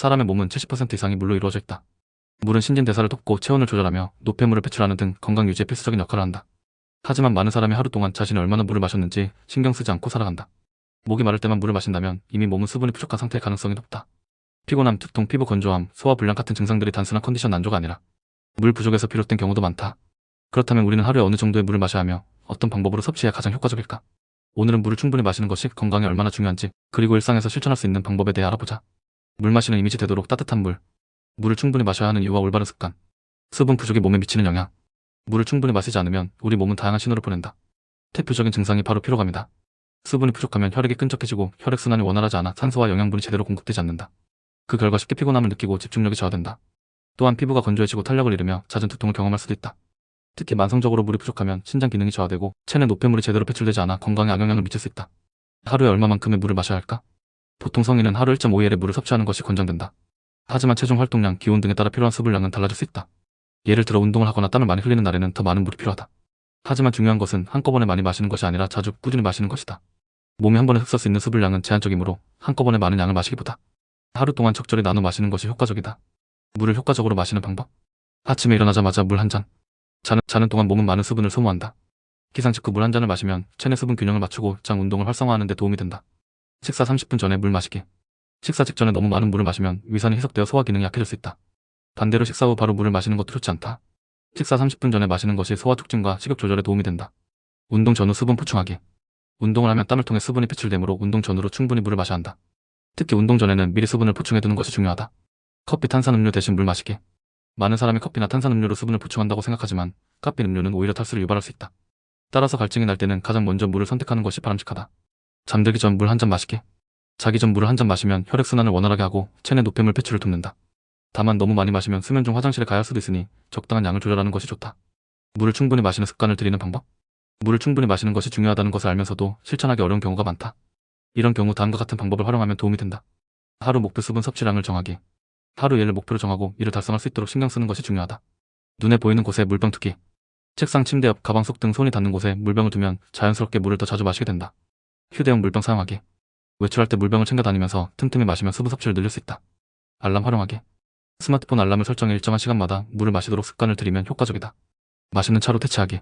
사람의 몸은 70% 이상이 물로 이루어져 있다. 물은 신진대사를 돕고 체온을 조절하며 노폐물을 배출하는 등 건강 유지에 필수적인 역할을 한다. 하지만 많은 사람이 하루 동안 자신이 얼마나 물을 마셨는지 신경 쓰지 않고 살아간다. 목이 마를 때만 물을 마신다면 이미 몸은 수분이 부족한 상태일 가능성이 높다. 피곤함, 두통, 피부 건조함, 소화 불량 같은 증상들이 단순한 컨디션 난조가 아니라 물 부족에서 비롯된 경우도 많다. 그렇다면 우리는 하루에 어느 정도의 물을 마셔야 하며 어떤 방법으로 섭취해야 가장 효과적일까? 오늘은 물을 충분히 마시는 것이 건강에 얼마나 중요한지 그리고 일상에서 실천할 수 있는 방법에 대해 알아보자. 물 마시는 이미지 되도록 따뜻한 물. 물을 충분히 마셔야 하는 이유와 올바른 습관. 수분 부족이 몸에 미치는 영향. 물을 충분히 마시지 않으면 우리 몸은 다양한 신호를 보낸다. 대표적인 증상이 바로 피로감이다. 수분이 부족하면 혈액이 끈적해지고 혈액순환이 원활하지 않아 산소와 영양분이 제대로 공급되지 않는다. 그 결과 쉽게 피곤함을 느끼고 집중력이 저하된다. 또한 피부가 건조해지고 탄력을 잃으며 잦은 두통을 경험할 수도 있다. 특히 만성적으로 물이 부족하면 신장 기능이 저하되고 체내 노폐물이 제대로 배출되지 않아 건강에 악영향을 미칠 수 있다. 하루에 얼마만큼의 물을 마셔야 할까? 보통 성인은 하루 1.5일의 물을 섭취하는 것이 권장된다. 하지만 체중 활동량, 기온 등에 따라 필요한 수분량은 달라질 수 있다. 예를 들어 운동을 하거나 땀을 많이 흘리는 날에는 더 많은 물이 필요하다. 하지만 중요한 것은 한꺼번에 많이 마시는 것이 아니라 자주 꾸준히 마시는 것이다. 몸이 한 번에 흡수할 수 있는 수분량은 제한적이므로 한꺼번에 많은 양을 마시기보다 하루 동안 적절히 나눠 마시는 것이 효과적이다. 물을 효과적으로 마시는 방법. 아침에 일어나자마자 물 한 잔. 자는, 자는 동안 몸은 많은 수분을 소모한다. 기상 직후 물 한 잔을 마시면 체내 수분 균형을 맞추고 장 운동을 활성화하는 데 도움이 된다. 식사 30분 전에 물 마시기. 식사 직전에 너무 많은 물을 마시면 위산이 희석되어 소화 기능이 약해질 수 있다. 반대로 식사 후 바로 물을 마시는 것도 좋지 않다. 식사 30분 전에 마시는 것이 소화 촉진과 식욕 조절에 도움이 된다. 운동 전후 수분 보충하기. 운동을 하면 땀을 통해 수분이 배출되므로 운동 전후로 충분히 물을 마셔야 한다. 특히 운동 전에는 미리 수분을 보충해 두는 것이 중요하다. 커피 탄산음료 대신 물 마시기. 많은 사람이 커피나 탄산음료로 수분을 보충한다고 생각하지만 카페인 음료는 오히려 탈수를 유발할 수 있다. 따라서 갈증이 날 때는 가장 먼저 물을 선택하는 것이 바람직하다. 잠들기 전 물 한 잔 마시기. 자기 전 물을 한 잔 마시면 혈액순환을 원활하게 하고 체내 노폐물 배출을 돕는다. 다만 너무 많이 마시면 수면 중 화장실에 가야 할 수도 있으니 적당한 양을 조절하는 것이 좋다. 물을 충분히 마시는 습관을 들이는 방법. 물을 충분히 마시는 것이 중요하다는 것을 알면서도 실천하기 어려운 경우가 많다. 이런 경우 다음과 같은 방법을 활용하면 도움이 된다. 하루 목표 수분 섭취량을 정하기. 하루 일을 목표로 정하고 이를 달성할 수 있도록 신경 쓰는 것이 중요하다. 눈에 보이는 곳에 물병 두기. 책상, 침대 옆, 가방 속 등 손이 닿는 곳에 물병을 두면 자연스럽게 물을 더 자주 마시게 된다. 휴대용 물병 사용하기. 외출할 때 물병을 챙겨 다니면서 틈틈이 마시면 수분 섭취를 늘릴 수 있다. 알람 활용하기. 스마트폰 알람을 설정해 일정한 시간마다 물을 마시도록 습관을 들이면 효과적이다. 맛있는 차로 대체하기.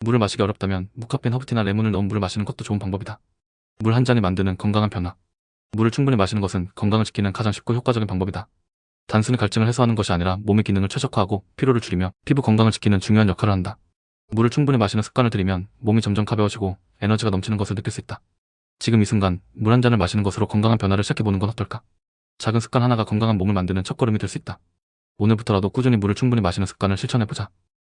물을 마시기 어렵다면 무카페인 허브티나 레몬을 넣은 물을 마시는 것도 좋은 방법이다. 물 한 잔이 만드는 건강한 변화. 물을 충분히 마시는 것은 건강을 지키는 가장 쉽고 효과적인 방법이다. 단순히 갈증을 해소하는 것이 아니라 몸의 기능을 최적화하고 피로를 줄이며 피부 건강을 지키는 중요한 역할을 한다. 물을 충분히 마시는 습관을 들이면 몸이 점점 가벼워지고 에너지가 넘치는 것을 느낄 수 있다. 지금 이 순간 물 한 잔을 마시는 것으로 건강한 변화를 시작해보는 건 어떨까? 작은 습관 하나가 건강한 몸을 만드는 첫걸음이 될 수 있다. 오늘부터라도 꾸준히 물을 충분히 마시는 습관을 실천해보자.